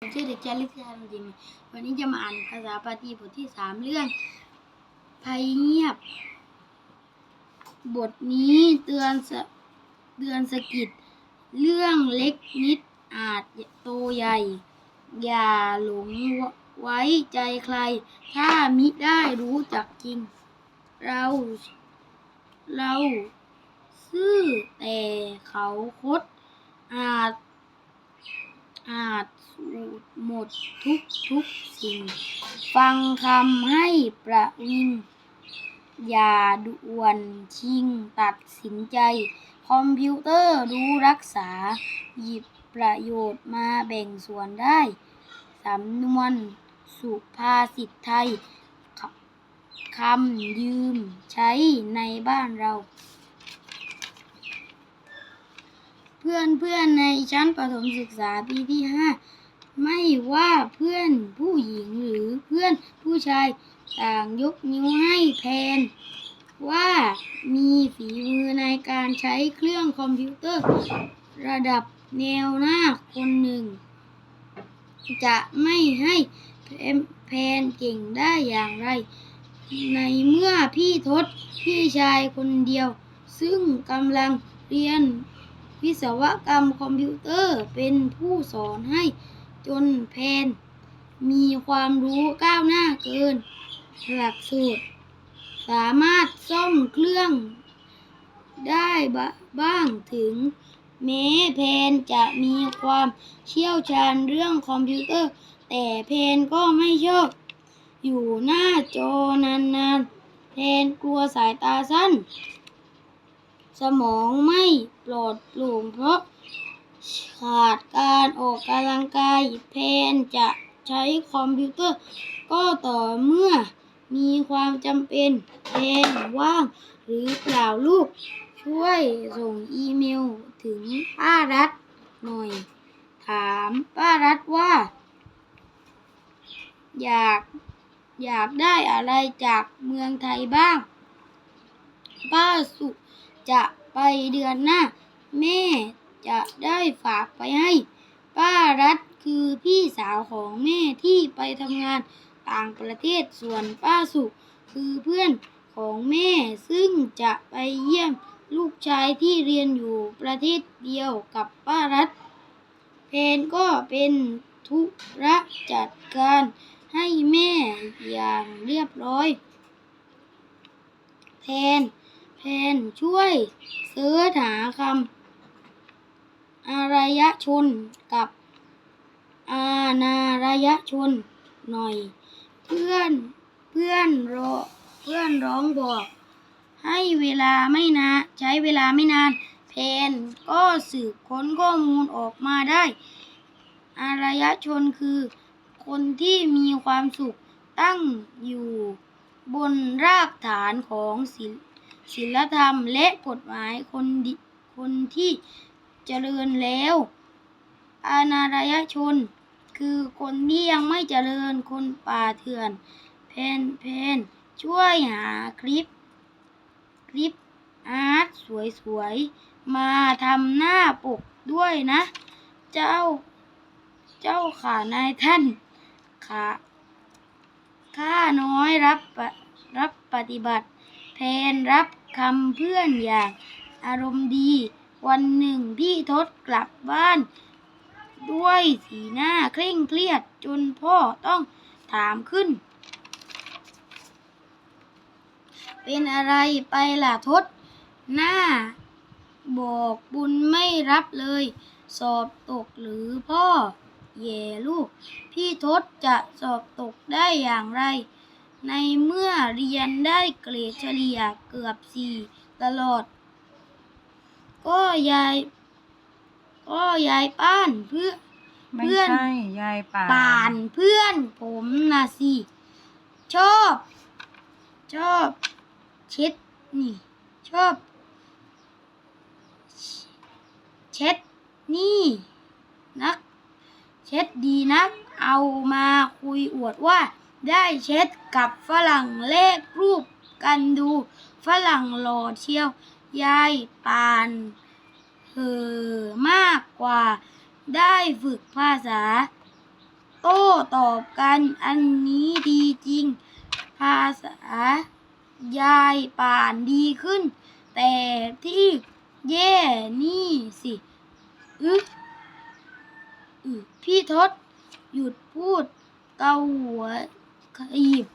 ผมชื่อเด็กชายลิศชายมดิมวันนี้จะมาอ่านภาษาปาฏิบทที่สามเรื่องภัยเงียบ บทนี้เตือนเตือนสะกิดเรื่องเล็กนิดอาจโตใหญ่ อย่าหลงไว้ใจใคร ถ้ามิได้รู้จักจริง เรา เรา ซื่อแต่เขาคดอาจ อาจสูดหมดทุกทุกสิ่ง ฟังคำให้ประวิงอย่าด่วนชิงตัดสินใจ คอมพิวเตอร์รู้รักษา หยิบประโยชน์มาแบ่งส่วนได้ สำนวนสุภาษิตไทยคำยืมใช้ในบ้านเรา เพื่อนเพื่อนในชั้นประถมศึกษาปีที่ห้าไม่ว่าเพื่อนผู้หญิงหรือเพื่อนผู้ชายต่างยกนิ้วให้แทนว่ามีฝีมือในการใช้เครื่องคอมพิวเตอร์ ระดับแนวหน้าคนหนึ่ง จะไม่ให้แพนเก่งได้อย่างไร ในเมื่อพี่ทศพี่ชายคนเดียว ซึ่งกำลังเรียน วิศวกรรมคอมพิวเตอร์เป็นผู้สอนให้จนแพน มีความรู้ก้าวหน้าเกิน หลักสูตร สามารถซ่อมเครื่องได้บ,บ้างถึงแม้แพนจะมีความเชี่ยวชาญเรื่องคอมพิวเตอร์ แต่แพนก็ไม่ชอบ อยู่หน้าจอนานๆแพนกลัวสายตาสั้น สมองไม่ปลอดโปร่งเพราะขาดการออกกำลังกายแพนจะใช้คอมพิวเตอร์ ก็ต่อเมื่อมีความจำเป็นแพนว่าง หรือเปล่าลูก ช่วยส่งอีเมลถึงป้ารัฐหน่อย ถามป้ารัฐว่า อยากอยากได้อะไรจากเมืองไทยบ้าง ป้าสุ จะไปเดือนหน้า แม่จะได้ฝากไปให้ ป้ารัฐคือพี่สาวของแม่ที่ไปทำงานต่างประเทศส่วนป้าสุคือเพื่อนของแม่ซึ่งจะไปเยี่ยมลูกชายที่เรียนอยู่ประเทศเดียวกับป้ารัฐ เพนก็เป็นธุระจัดการให้แม่อย่างเรียบร้อยแพน แพนช่วยเสิร์ชหาคำอารยชนกับอานารยชนหน่อย เพื่อนเพื่อนรอเพื่อนร้องบอก ให้เวลาไม่นานใช้เวลาไม่นาน เพนก็สืบค้นข้อมูลออกมาได้ อารยชนคือ คนที่มีความสุขตั้งอยู่บนรากฐานของศิล ศิลธรรมและกฎหมายคนดิคนที่เจริญแล้วอานารยชน คือคนที่ยังไม่เจริญคนป่าเถื่อน เพนเพนช่วยหาคลิป คลิปอาร์ตสวยๆ มาทำหน้าปกด้วยนะ เจ้า เจ้าขานายท่านขาข้าน้อยรับรับปฏิบัติแทนรับ คำเพื่อนอย่างอารมณ์ดี วันหนึ่งพี่ทศกลับบ้าน ด้วยสีหน้าเคร่งเครียดจนพ่อต้องถามขึ้น เป็นอะไรไปล่ะทศ หน้า บอกบุญไม่รับเลย สอบตกหรือพ่อ แย่ลูก พี่ทศจะสอบตกได้อย่างไร ในเมื่อเรียนได้เกรดเฉลี่ยเกือบสี่ตลอด ก็ยาย ก็ยายป้านเพื่อไม่เพื่อนใช่ยายป่าป่านเพื่อนผมนะสิ ชอบ ชอบเช็ดนี่ ชอบ เช็ดนี่ นัก เช็ดดีนัก เอามาคุยอวดว่า ได้เช็ดกับฝรั่งเลขรูปกันดู ฝรั่งหล่อเชียวยายปานเห่อมากกว่า ได้ฝึกภาษา โตตอบกันอันนี้ดีจริง ภาษายายป่านดีขึ้น แต่ที่แย่นี่สิอึกอึพี่ทศหยุดพูดเกาหัว ขยิบ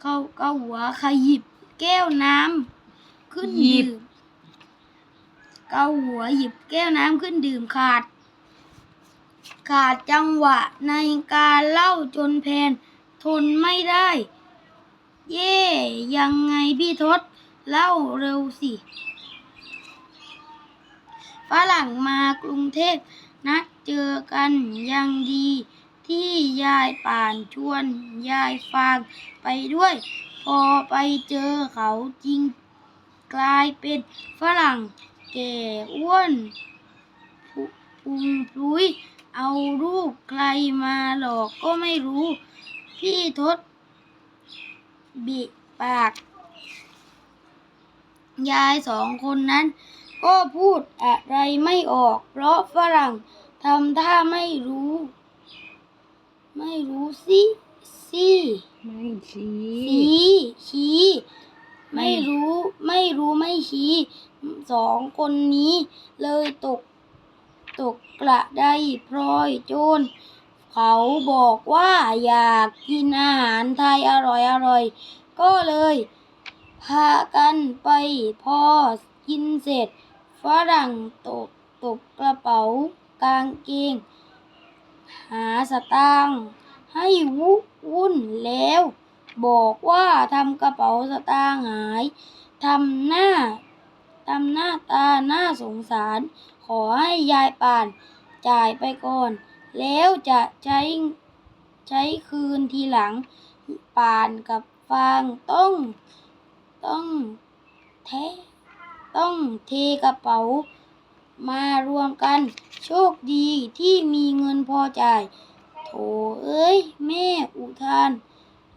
เกาเกาหัวขยิบ แก้วน้ำขึ้นหยิบ ดื่มเกาหัวหยิบแก้วน้ำขึ้นดื่มขาด ขาดจังหวะในการเล่าจนแพนทนไม่ได้ เย่ยังไงพี่ทศเล่าเร็วสิฝรั่งมากรุงเทพนัดเจอกันยังดี ที่ยายป่านชวนยายฟางไปด้วย พอไปเจอเขาจริงกลายเป็นฝรั่งแก่อ้วนพุงพลุยเอารูปใครมาหลอกก็ไม่รู้ พี่ทศบิปาก ยายสองคนนั้น ก็พูดอะไรไม่ออก เพราะฝรั่งทำท่าไม่รู้ ไม่รู้สิสิไม่ชี้ชี้ชี้ไม่รู้ไม่รู้ไม่ชี้สองคนนี้เลยตก ตกกระไดพลอยโจรเขาบอกว่าอยากกินอาหารไทยอร่อยอร่อย ก็เลยพากันไปพอกินเสร็จฝรั่งตกตกกระเป๋ากางเกง หาสตางค์ให้วุวุ่นแล้ว บอกว่าทำกระเป๋าสตางค์หายทำหน้าทำหน้าตาหน้าสงสาร ขอให้ยายป่านจ่ายไปก่อน แล้วจะใช้ใช้คืนทีหลัง ป่านกับฟางต้องต้องแทต้องเทกระเป๋า มารวมกัน โชคดีที่มีเงินพอจ่าย โถเอ้ย แม่อุทาน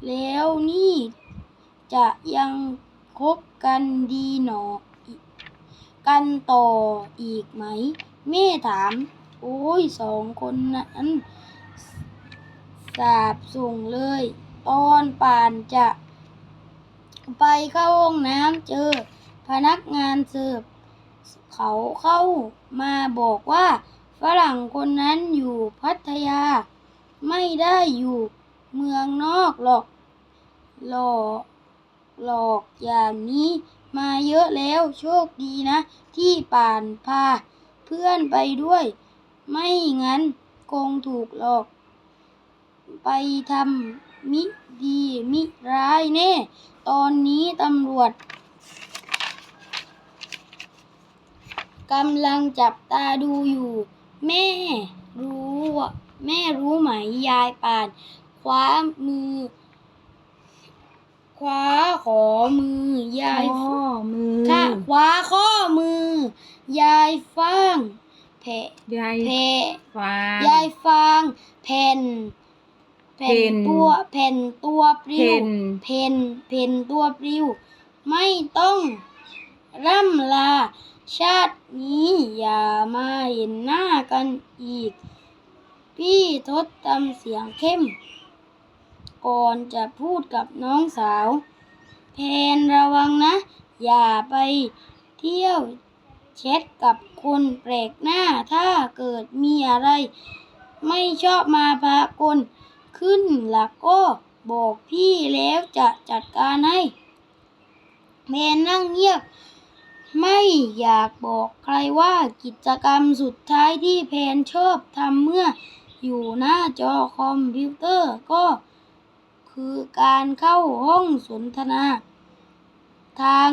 แล้วนี่จะยังคบกันดีหนออีกกันต่ออีกไหม แม่ถาม โอ้ยสองคนนั้นสาบส่งเลย ตอนป่านจะ ไปเข้าห้องน้ำเจอ พนักงานเสิร์ฟ เขาเข้ามาบอกว่า ฝรั่งคนนั้นอยู่พัทยา ไม่ได้อยู่เมืองนอกหรอก หลอกหลอกอย่างนี้มาเยอะแล้วโชคดีนะ ที่ป่านพา เพื่อนไปด้วย ไม่งั้นคงถูกหลอก ไปทำมิดีมิร้ายแน่ ตอนนี้ตำรวจ กำลังจับตาดูอยู่ แม่รู้ว่าแม่รู้ไหมยายป่าน คว้ามือ คว้าขอมือยายข้อมือค่ะคว้าข้อมือ ยายฟางแผลยายแผลฟางยายฟางแผ่นแผ่เพ่นนตัวแผ่นตัวปลิเพ่วนเพนเพนตัวปลิว ไม่ต้องร่ำลา ชาตินี้อย่ามาเห็นหน้ากันอีก พี่ทศทำเสียงเข้ม ก่อนจะพูดกับน้องสาวแพนระวังนะ อย่าไปเที่ยวแชทกับคนแปลกหน้าถ้าเกิดมีอะไร ไม่ชอบมาพากลขึ้นล่ะก็บอกพี่แล้วจะจัดการให้แมนนั่งเงียบ ไม่อยากบอกใครว่ากิจกรรมสุดท้ายที่แพนชอบทำเมื่ออยู่หน้าจอคอมพิวเตอร์ก็คือการเข้าห้องสนทนา ทาง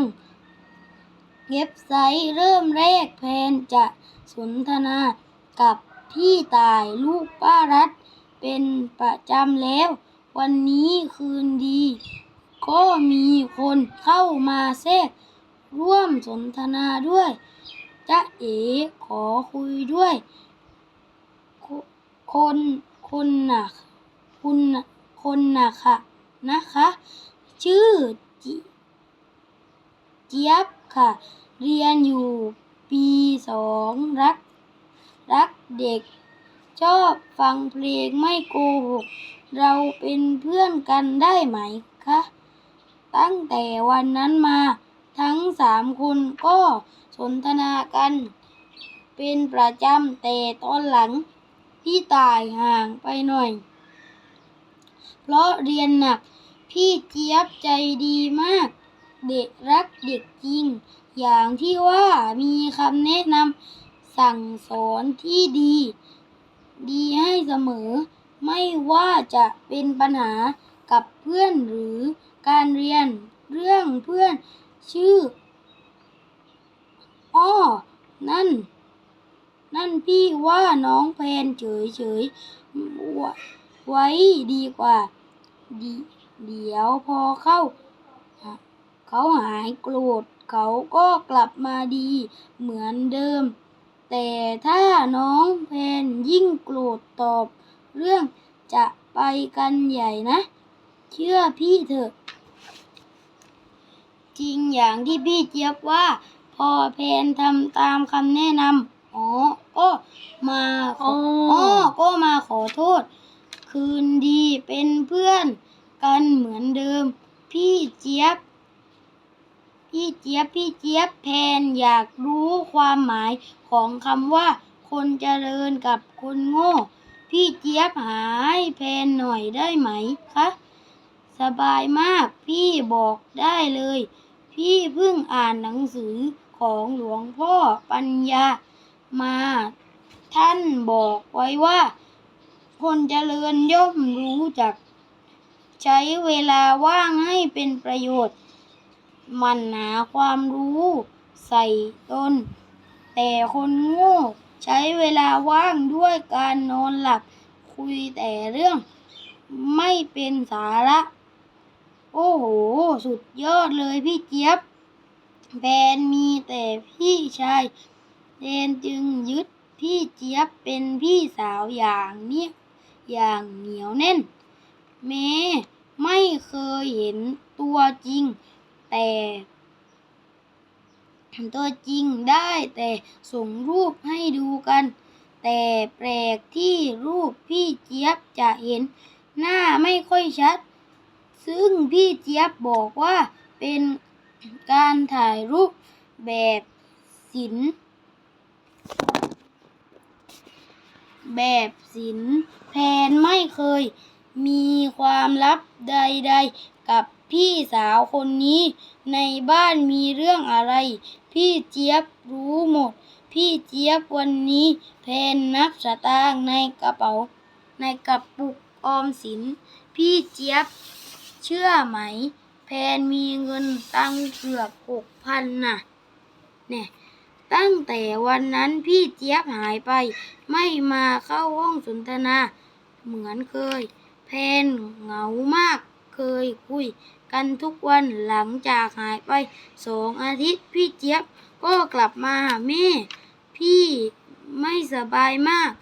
เว็บไซต์เริ่มแรกแพนจะสนทนากับพี่ตายลูกป้ารัฐเป็นประจำแล้ว วันนี้คืนดี ก็มีคนเข้ามาแทรก ร่วมสนทนาด้วยจ๊ะเอ๋ขอคุยด้วยคคนคนน่ะคุณคนน่ะค่ะนะคะ ชื่อจิเจี๊ยบค่ะ เรียนอยู่ปีสองรัก รักเด็ก ชอบฟังเพลงไม่โกหก เราเป็นเพื่อนกันได้ไหมคะ ตั้งแต่วันนั้นมา ทั้งสามคนก็สนทนากัน เป็นประจำแต่ตอนหลังพี่ตายห่างไปหน่อย เพราะเรียนหนัก พี่เจี๊ยบใจดีมาก เด็กรักเด็กจริง อย่างที่ว่ามีคำแนะนำสั่งสอนที่ดี ดีให้เสมอ ไม่ว่าจะเป็นปัญหากับเพื่อนหรือการเรียนเรื่องเพื่อน ชื่อ อ้อ นั่น นั่นพี่ว่าน้องแพนเฉยเฉยๆไว้ไว้ดีกว่า ดีเดี๋ยวพอเข้า เขาหายโกรธเขาก็กลับมาดีเหมือนเดิม แต่ถ้าน้องแพนยิ่งโกรธตอบ เรื่องจะไปกันใหญ่นะ เชื่อพี่เถอะ จริงอย่างที่พี่เจี๊ยบว่า พอแพนทำตามคำแนะนำอ๋อก็มาขออ๋อก็มาขอโทษ คืนดีเป็นเพื่อนกันเหมือนเดิม พี่เจี๊ยบ พี่เจี๊ยบ พี่เจี๊ยบแพนอยากรู้ความหมายของคำว่า คนเจริญกับคนโง่ พี่เจี๊ยบหาให้แพนหน่อยได้ไหมคะสบายมากพี่บอกได้เลย พี่เพิ่งอ่านหนังสือของหลวงพ่อปัญญามา ท่านบอกไว้ว่า คนเจริญย่อมรู้จัก ใช้เวลาว่างให้เป็นประโยชน์ มันหาความรู้ใส่ตนแต่คนโง่ ใช้เวลาว่างด้วยการนอนหลับ คุยแต่เรื่อง ไม่เป็นสาระ โอ้โห สุดยอดเลยพี่เจี๊ยบแฟนมีแต่พี่ชายแดนจึงยึดพี่เจี๊ยบเป็นพี่สาวอย่างเนี้ยอย่างเหนียวแน่น แม้ไม่เคยเห็นตัวจริง แต่ตัวจริงได้แต่ส่งรูปให้ดูกัน แต่แปลกที่รูปพี่เจี๊ยบจะเห็น หน้าไม่ค่อยชัด ซึ่งพี่เจี๊ยบบอกว่าเป็นการถ่ายรูปแบบศิลป์แบบศิลป์แพนไม่เคย มีความลับใด ๆ กับพี่สาวคนนี้ ในบ้านมีเรื่องอะไร พี่เจี๊ยบรู้หมด พี่เจี๊ยบวันนี้แพนนับสตางค์ในกระเป๋า ในกระปุกออมสิน พี่เจี๊ยบ เชื่อไหม แพนมีเงินตังเกือบหกพันน่ะ เนี่ย ตั้งแต่วันนั้นพี่เจี๊ยบหายไป ไม่มาเข้าห้องสนทนา เหมือนเคย แพนเหงามากเคยคุยกันทุกวันหลังจากหายไปสองอาทิตย์พี่เจี๊ยบก็กลับมาหาแม่ พี่ไม่สบายมาก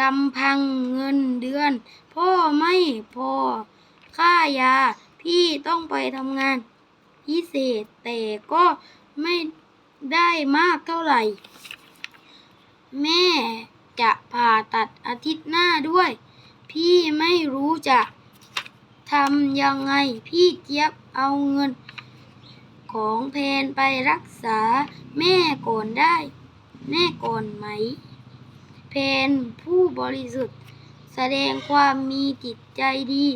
ลำพังเงินเดือน พ่อไม่พอ ค่ายา พี่ต้องไปทำงานพิเศษ แต่ก็ไม่ได้มากเท่าไหร่ แม่จะผ่าตัดอาทิตย์หน้าด้วย พี่ไม่รู้จะทำยังไง พี่เจี๊ยบเอาเงิน ของแพนไปรักษาแม่ก่อนได้ แม่ก่อนไหมแพนผู้บริสุทธิ์ แสดงความมีจิตใจดี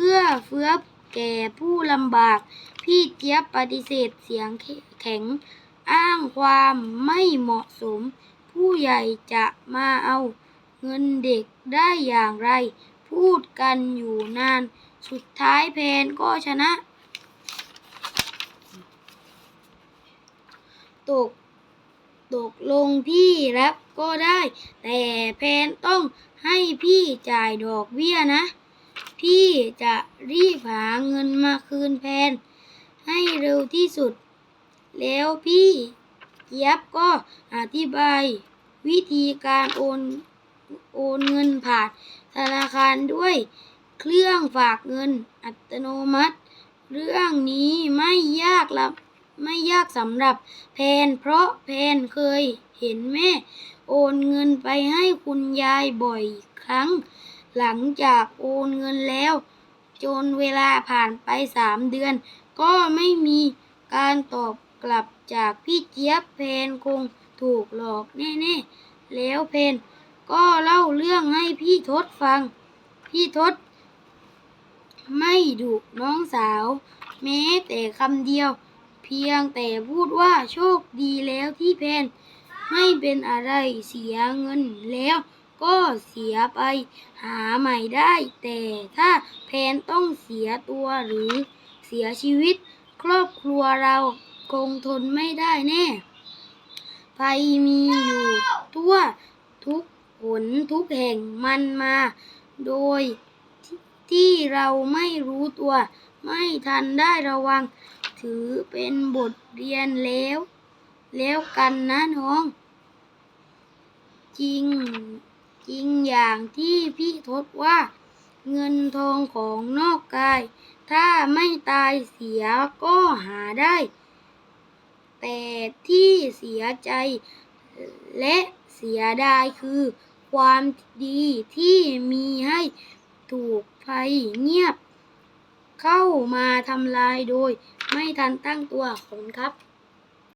เอื้อเฟื้อแก่ผู้ลำบาก พี่เจี๊ยบปฏิเสธเสียงแข็ง อ้างความไม่เหมาะสม ผู้ใหญ่จะมาเอาเงินเด็กได้อย่างไร พูดกันอยู่นาน สุดท้ายแพนก็ชนะ ตกตกลงพี่รับก็ได้ แต่แพนต้องให้พี่จ่ายดอกเบี้ยนะ พี่จะรีบหาเงินมาคืนแพน ให้เร็วที่สุด แล้วพี่เจี๊ยบก็อธิบาย วิธีการโอนโอนเงินผ่านธนาคารด้วยเครื่องฝากเงินอัตโนมัติ เรื่องนี้ไม่ยากละไม่ยากสำหรับแพน เพราะแพนเคยเห็นแม่ โอนเงินไปให้คุณยายบ่อยครั้ง หลังจากโอนเงินแล้ว จนเวลาผ่านไปสามเดือน ก็ไม่มีการตอบกลับจากพี่เจี๊ยบเพนคงถูกหลอกแน่ๆ แล้วเพนก็เล่าเรื่องให้พี่ทศฟัง พี่ทศไม่ดุน้องสาว แม้แต่คำเดียว เพียงแต่พูดว่าโชคดีแล้วที่เพนไม่เป็นอะไรเสียเงินแล้ว ก็เสียไปหาใหม่ได้ แต่ถ้าแพนต้องเสียตัวหรือเสียชีวิต ครอบครัวเราคงทนไม่ได้แน่ภัยมีอยู่ทั่วทุกหนทุกแห่งมันมา โดยที่เราไม่รู้ตัว ไม่ทันได้ระวัง ถือเป็นบทเรียนแล้ว แล้วกันนะน้อง จริง จริงอย่างที่พี่ทศว่า เงินทองของนอกกาย ถ้าไม่ตายเสียก็หาได้ แต่ที่เสียใจและเสียดายคือ ความดีที่มีให้ถูกภัยเงียบ เข้ามาทำลายโดยไม่ทันตั้งตัวขอบคุณครับ